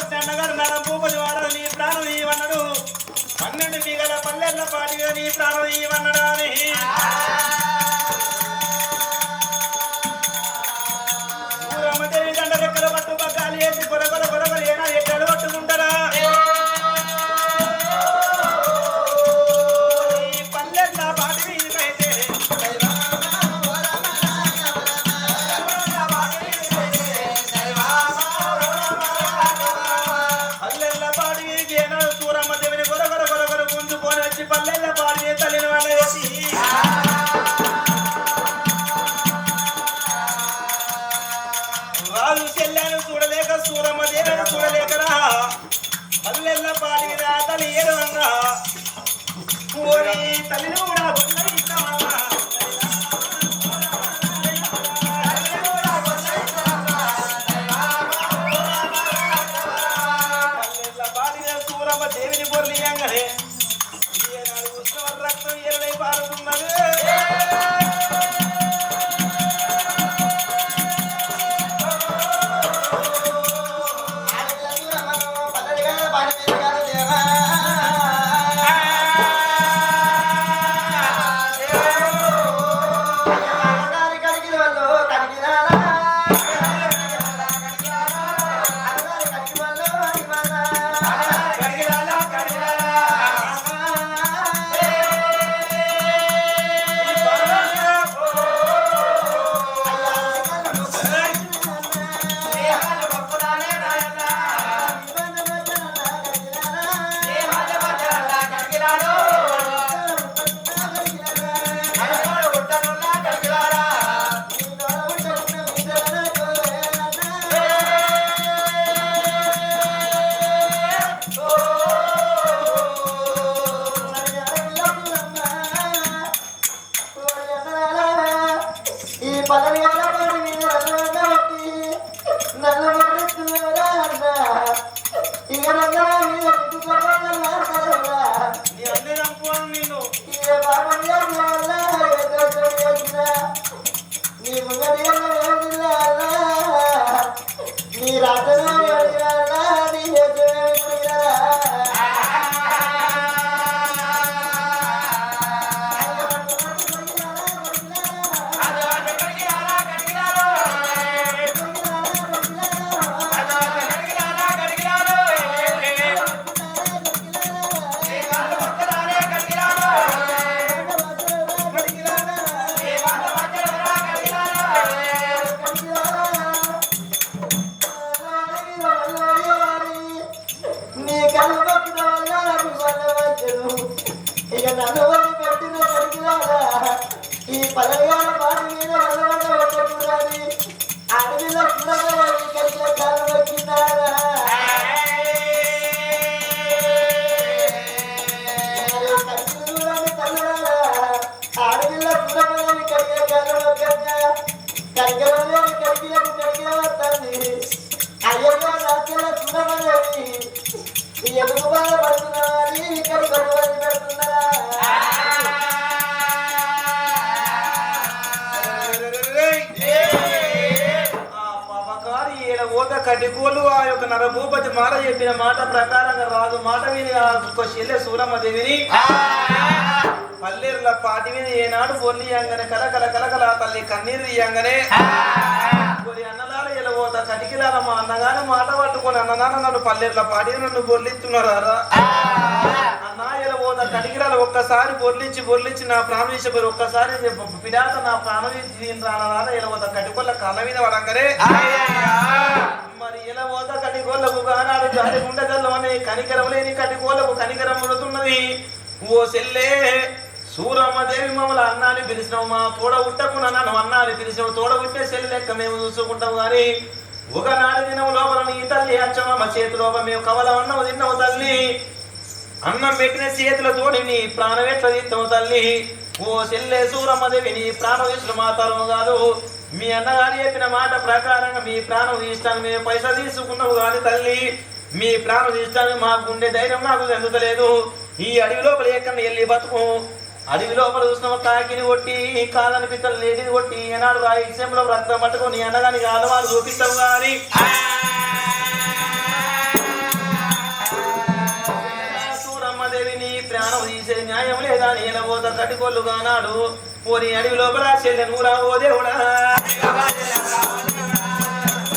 నాకు తోడ భూపతి వాడని నీ ప్రాణం ఇవ్వన్నాడు పన్నెండు మిగల పల్లెల్ల పాటిగా నీ ప్రాణం ఇవ్వన్నాడు ఏనాడు సూరమ్మ దేవిని గుంజుకొని వచ్చి పల్లెల్ల పాడి తల్లిన వాళ్ళేసి రాజు చెల్లాను చూడలేక సూరమ్మ దేవిని చూడలేకరా పాడి తల్లి ఏడవంగా ఓరి తల్లిని కూడా సూరమ్మ దేవిని బొర్లియంగనే ఈనాడు ఉత్సవ రక్తం ఎరడై పారుతున్నది ఈ పదవి ఈ పదవిగాల పాటి మీద ఓత కటికోలు ఆ యొక్క నరభూపతి మాట చెప్పిన మాట ప్రకారంగా రాజు మాట విని ఆ చెల్లె సూరమ్మ దేవిని పల్లెరుల పాటి మీద ఏనాడు పొల్లి అంగనే కలకల కలకల తల్లి కన్నీరు తీయంగానే కొన్ని అన్నలాల ఇలా పోత కటికిలాల మా అన్నగానే మాట పట్టుకొని అన్నదాన నన్ను పల్లెరుల పాటి నన్ను బొర్లిస్తున్నారా కటికిలాల ఒక్కసారి బొర్లించి బొర్లించి నా ప్రాణం ఇచ్చిపోయి ఒక్కసారి పిడాత నా ప్రాణం ఇచ్చి రానదా ఇలా పోత కటికొల్ల కళ్ళ మీద పడంగానే మరి ఇలా పోత కటికోళ్ళకు కానాడు జాతి గుండెదల్లో అనే కనికరం లేని కటికోళ్ళకు కనికరం ముడుతున్నది ఓ సెల్లే సూరమ్మదేవి మమ్మల్ని అన్నాని పిలిచినావు మా తోడ ఉట్టకుండా నన్ను అన్నాని పిలిచినావు తోడ ఉట్టే సెల్లి లెక్క మేము చూసుకుంటాం కానీ ఒకనాడు దినం లోపల నీ తల్లి అచ్చమ్మ చేతి లోపల మేము కవల అన్నము తిన్నావు తల్లి. అన్నం పెట్టిన చేతులతోని నీ ప్రాణం తల్లి. ఓ చెల్లె సూరమ్మదేవి నీ ప్రాణం తీసులు మా కాదు. మీ అన్నగారు చెప్పిన మాట ప్రకారంగా మీ ప్రాణం తీస్తాను మేము పైసా తీసుకున్నావు కాదు తల్లి మీ ప్రాణం తీస్తాను మాకు ఉండే ధైర్యం నాకు చెందుతలేదు ఈ అడవి లోపల ఎక్కడ వెళ్ళి బతుకు? అడవి లోపల చూసిన కాకిని కొట్టి కాదని పిత్తలు లేటిని కొట్టి ఏనాడు ఆ ఇక్షంలో రక్తం పట్టుకొని అన్నగానికి ఆడవాళ్ళు చూపిస్తావు కానీ ప్రాణం తీసే న్యాయం లేదా నేను పోత కటికొల్లు కానాడు. పోని అడవి లోపల చెల్లె నూరా ఓ దేవుడా.